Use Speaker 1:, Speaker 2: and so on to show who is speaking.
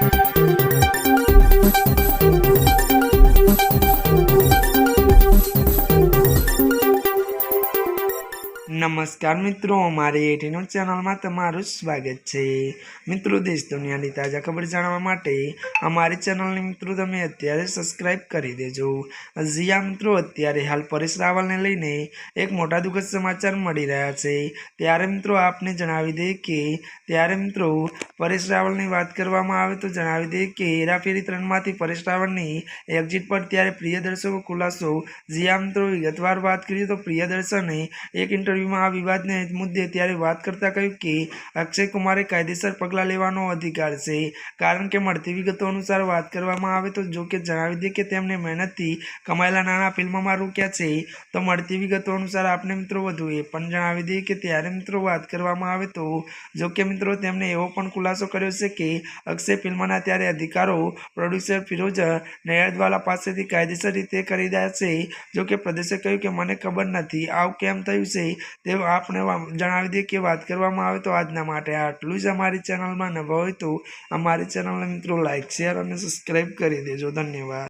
Speaker 1: Thank you. નમસ્કાર મિત્રો, અમારી એટીનો ચેનલમાં તમારું સ્વાગત છે. મિત્રો, દેશ દુનિયાની તાજા ખબર જાણવા માટે અમારી ચેનલને મિત્રો તમે અત્યારે સબસ્ક્રાઇબ કરી દેજો. જીયા મિત્રો, અત્યારે હાલ પરેશ રાવલને લઈને એક મોટા દુઃખદ સમાચાર મળી રહ્યા છે. ત્યારે, મિત્રો, આપને જણાવી દઈએ કે, ત્યારે, મિત્રો, પરેશ રાવલની વાત કરવામાં આવે તો જણાવી દઈએ કે, હેરાફેરી ત્રણમાંથી પરેશ રાવલની એક્ઝિટ પર ત્યારે પ્રિયદર્શકો ખુલાસો. જીયા મિત્રો, વિગતવાર વાત કરીએ તો પ્રિયદર્શને એક ઇન્ટરવ્યૂમાં આ વિવાદને મુદ્દે ત્યારે વાત કરતા કહ્યું કે અક્ષય કુમારે કાયદેસર પગલાં લેવાનો અધિકાર છે. કારણ કે મળતી વિગતો અનુસાર વાત કરવામાં આવે તો જો કે જણાવી દે કે તેમને મહેનતથી કમાયેલા નાણાં ફિલ્મોમાં રોક્યા છે. તો મળતી વિગતો અનુસાર આપને મિત્રો વધુ એ પણ જણાવી દઈએ કે ત્યારે મિત્રો વાત કરવામાં આવે તો જો કે મિત્રો તેમણે એવો પણ ખુલાસો કર્યો છે કે અક્ષય ફિલ્મના ત્યારે અધિકારો પ્રોડ્યુસર ફિરોઝ નયરદવાલા પાસેથી કાયદેસર રીતે ખરીદ્યા છે. જો કે પ્રદેશે કહ્યું કે, મને ખબર નથી આવું કેમ થયું છે? તે આપણે જણાવી દઈએ કે વાત કરવામાં આવે તો આજના માટે આટલું જ અમારી ચેનલમાં નવા હોય તો અમારી ચેનલને મિત્રો લાઇક શેર અને સબસ્ક્રાઈબ કરી દેજો. ધન્યવાદ.